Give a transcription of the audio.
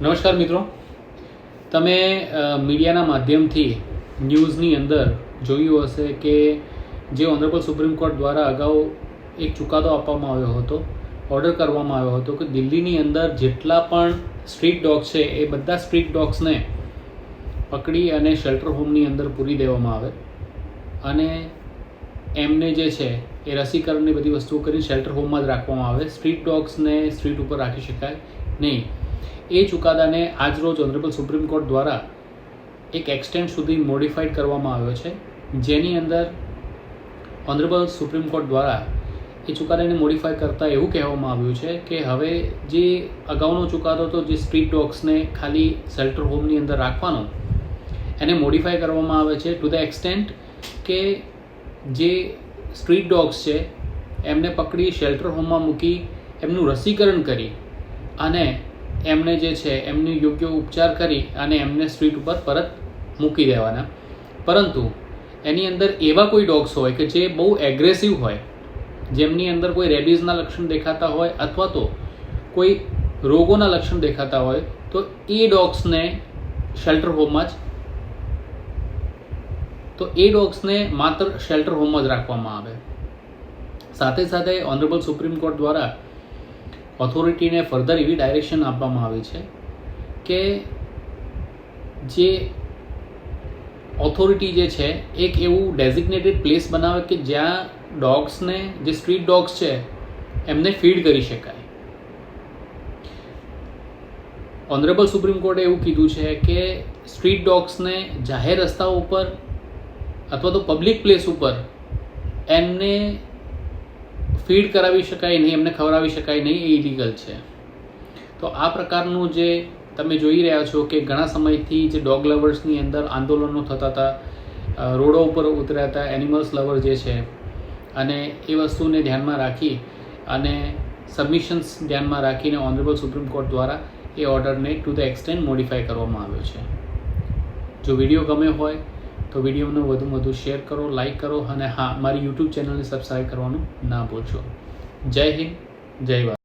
નમસ્કાર મિત્રો. તમે મીડિયાના માધ્યમથી ન્યૂઝની અંદર જોયું હશે કે જે ઓનરેબલ સુપ્રીમ કોર્ટ દ્વારા અગાઉ એક ચુકાદો આપવામાં આવ્યો હતો, ઓર્ડર કરવામાં આવ્યો હતો કે દિલ્હીની અંદર જેટલા પણ સ્ટ્રીટ ડોગ છે, એ બધા સ્ટ્રીટ ડોગ્સને પકડી અને શેલ્ટર હોમની અંદર પૂરી દેવામાં આવે. અને એમને જે છે, એ રસીકરણની બધી વસ્તુઓ કરી શેલ્ટર હોમમાં જ રાખવામાં આવે. સ્ટ્રીટ ડોગ્સને સ્ટ્રીટ ઉપર રાખી શકાય નહીં. એ ચુકાદાને આજરોજ ઓનરેબલ સુપ્રીમ કોર્ટ દ્વારા એક એક્સટેન્ડ સુધી મોડિફાઈડ કરવામાં આવ્યો છે. જેની અંદર ઓનરેબલ સુપ્રીમ કોર્ટ દ્વારા એ ચુકાદાને મોડિફાઈ કરતાં એવું કહેવામાં આવ્યું છે કે હવે જે અગાઉનો ચુકાદો હતો, જે સ્ટ્રીટ ડોગ્સને ખાલી શેલ્ટર હોમની અંદર રાખવાનો, એને મોડિફાઈ કરવામાં આવે છે ટુ ધ એક્સટેન્ટ કે જે સ્ટ્રીટ ડોગ્સ છે, એમને પકડી શેલ્ટર હોમમાં મૂકી, એમનું રસીકરણ કરી અને એમને જે છે, એમને યોગ્ય ઉપચાર કરી અને એમને સ્ટ્રીટ ઉપર પરત મૂકી દેવાના. પરંતુ એની અંદર એવા કોઈ ડોગ્સ હોય કે જે બહુ એગ્રેસિવ હોય, જેમની અંદર કોઈ રેબીઝના લક્ષણ દેખાતા હોય અથવા તો કોઈ રોગોના લક્ષણ દેખાતા હોય, તો એ ડોગ્સને શેલ્ટર હોમમાં જ, તો એ ડોગ્સને માત્ર શેલ્ટર હોમમાં જ રાખવામાં આવે. સાથે સાથે ઓનરેબલ સુપ્રીમ કોર્ટ દ્વારા ઓથોરિટીને ફર્ધર એવી ડાયરેક્શન આપવામાં આવી છે કે જે ઓથોરિટી જે છે, એક એવું ડેઝિગ્નેટેડ પ્લેસ બનાવે કે જ્યાં ડોગ્સને જે સ્ટ્રીટ ડોગ્સ છે, એમને ફીડ કરી શકાય. ઓનરેબલ સુપ્રીમ કોર્ટે એવું કીધું છે કે સ્ટ્રીટ ડોગ્સને જાહેર રસ્તાઓ ઉપર અથવા તો પબ્લિક પ્લેસ ઉપર એમને ફીડ કરાવી શકાય નહીં, એમને ખવડાવી શકાય નહીં, એ ઇલીગલ છે. તો આ પ્રકારનું જે તમે જોઈ રહ્યા છો કે ઘણા સમયથી જે ડોગ લવર્સની અંદર આંદોલનો થતા હતા રોડો ઉપર ઉતર્યા હતા, એનિમલ્સ લવર જે છે, અને એ વસ્તુને ધ્યાનમાં રાખી અને સબમિશન્સ ધ્યાનમાં રાખીને ઓનરેબલ સુપ્રીમ કોર્ટ દ્વારા એ ઓર્ડરને ટુ ધ એક્સટેન્ડ મોડિફાય કરવામાં આવ્યો છે. જો વીડિયો ગમે હોય તો વિડીયોને વધુમાં વધુ શેર કરો લાઇક કરો અને હા, મારી યુટ્યુબ ચેનલને સબસ્ક્રાઈબ કરવાનું ના ભૂલશો. જય હિન્દ, જય ભારત.